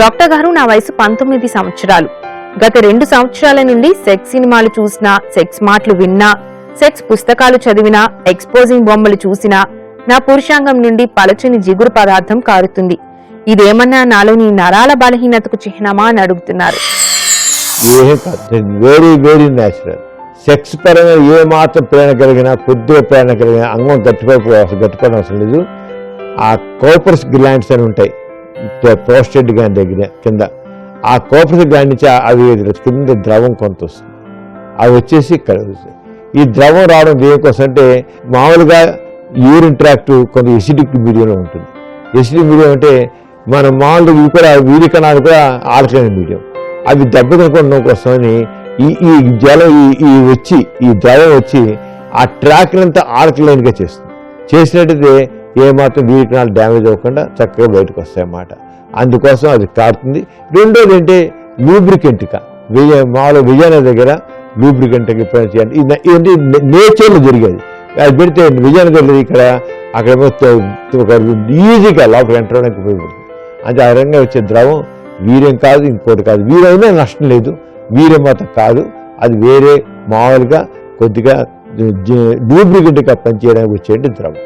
Doctor గారు నా వయసు పంతొమ్మిది సంవత్సరాలు. గత రెండు సంవత్సరాల నుండి సెక్స్ సినిమాలు చూసినా సెక్స్ మాటలు విన్నా సెక్స్ పుస్తకాలు చదివినా ఎక్స్పోజింగ్ బొమ్మలు చూసినా నా పురుషాంగం నుండి పలచని జిగురు పదార్థం కారుతుంది. ఇదేమన్నా నాలోని నరాల బలహీనతకు చిహ్నమా అని అడుగుతున్నారు. వెరీ వెరీ న్యాచురల్ సెక్స్ పరంగా ఏ మాత్రం ప్రేరణ కలిగినా కొద్దిగా ప్రేరణ కలిగినా అంగం గట్టిపడిపోయి అసలు అవసరం లేదు. ఆ కోపర్స్ గ్లాండ్స్ అని ఉంటాయి. పోస్టెడ్ గాని దగ్గర కింద. ఆ కోపర్స్ గాని నుంచి అవి కింద ద్రవం కొంత వస్తుంది. అవి వచ్చేసి ఇక్కడ ఈ ద్రవం రావడం దేనికోసం అంటే మామూలుగా యూరిన్ ట్రాక్ట్ కొంత ఎసిడిక్ మీడియంలో ఉంటుంది. ఎసిడిక్ మీడియం అంటే మన మామూలుగా ఇవి కూడా వీరి కణాలు కూడా ఆల్కలైన్ మీడియం. అవి దెబ్బతినకుండా కోసమని ఈ ఈ జలం ఈ ఈ వచ్చి ఈ ద్రవం వచ్చి ఆ ట్రాక్ అంతా ఆల్కలైన్గా చేస్తుంది. చేసినట్టయితే ఏమాత్రం వీటినాలు డ్యామేజ్ అవ్వకుండా చక్కగా బయటకు వస్తాయన్నమాట. అందుకోసం అది కారుతుంది. రెండోది ఏంటి లూబ్రికెంట్గా విజయ మామూలుగా విజయనగర దగ్గర లూబ్రికెంట్ ఎప్పుడైనా చేయండి ఇది ఏంటి నేచర్లో జరిగేది. అది పెడితే విజయనగర్ ఇక్కడ అక్కడ ఈజీగా లోపలికి ఎంటడానికి ఉపయోగపడుతుంది. అంటే ఆ విధంగా వచ్చే ద్రవం వీర్యం కాదు ఇంకోటి కాదు. వీరైనా నష్టం లేదు. వీర్యం మాత్రం కాదు. అది వేరే మామూలుగా కొద్దిగా లూబ్రికెంట్గా పనిచేయడానికి వచ్చేటి ద్రవం.